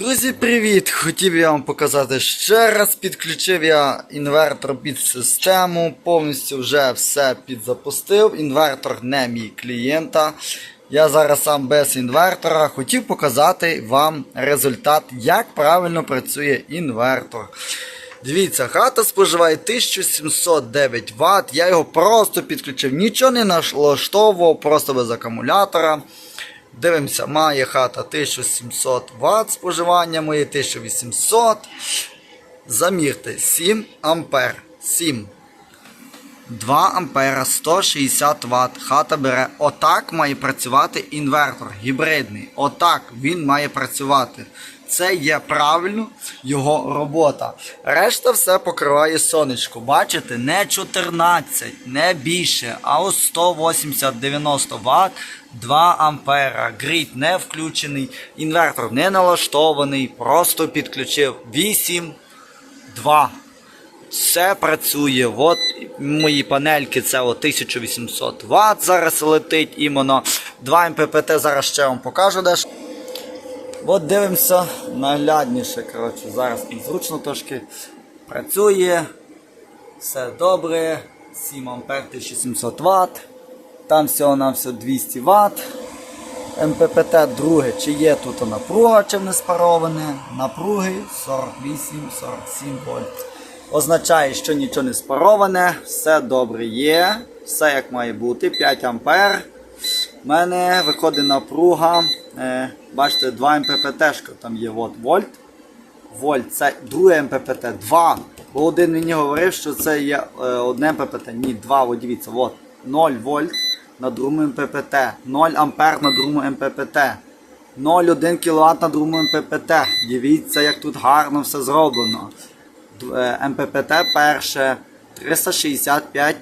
Друзі, привіт! Хотів я вам показати ще раз. Підключив я інвертор під систему, повністю вже все підзапустив. Інвертор не мій клієнта. Я зараз сам без інвертора. Хотів показати вам результат, як правильно працює інвертор. Дивіться, хата споживає 1709 Вт. Я його просто підключив, нічого не налаштовував, просто без акумулятора. Дивимося, має хата 1700 Вт споживання, моє 1800. Замірте 7 ампер. 7. 2 ампера 160 Вт. Хата бере. Отак має працювати інвертор гібридний. Отак він має працювати. Це є правильно його робота. Решта все покриває сонечко. Бачите, не 14, не більше, а ось 180-90 Вт, 2 ампера. Грід не включений, інвертор не налаштований, просто підключив 8, 2. Все працює. От мої панельки це от 1800 Вт зараз летить іменно. 2 МППТ зараз ще вам покажу дещо. От дивимося наглядніше. коротше, Зараз зручно трошки працює. Все добре. 7 А 1700 Вт. Там всього на все 200 Вт. МППТ друге, чи є тут напруга, чи не спароване. Напруги 48-47 вольт. Означає, що нічого не спароване, все добре є, все як має бути, 5 ампер. У мене виходить напруга. Е, бачите, 2 МППТ, там є от, вольт. Вольт, це друге МППТ, 2. Бо один мені говорив, що це є е, одне МППТ. Ні, 2, от дивіться, от, 0 вольт на другому МППТ, 0 ампер на другому МППТ. 0,1 кВт на другому МППТ. Дивіться, як тут гарно все зроблено. Е, МППТ перше 365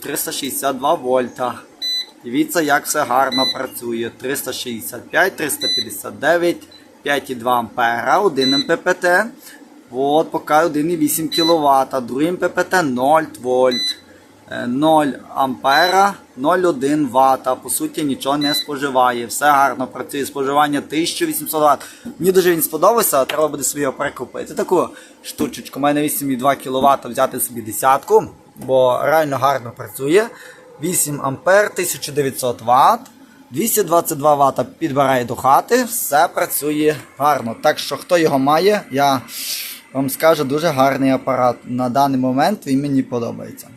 362 вольта. Дивіться, як все гарно працює. 365, 359, 5,2 ампера, 1 МППТ. От, поки 1,8 кВт, другий МППТ 0 вольт. Е, 0 ампера, 0,1 Вт. По суті, нічого не споживає. Все гарно працює. Споживання 1800 Вт. Мені дуже він сподобався, треба буде собі його прикупити. Таку штучечку. У мене 8,2 кВт взяти собі десятку, бо реально гарно працює. 8 ампер, 1900 Вт. 222 Вт підбирає до хати, все працює гарно. Так що, хто його має, я вам скажу дуже гарний апарат. На даний момент він мені подобається.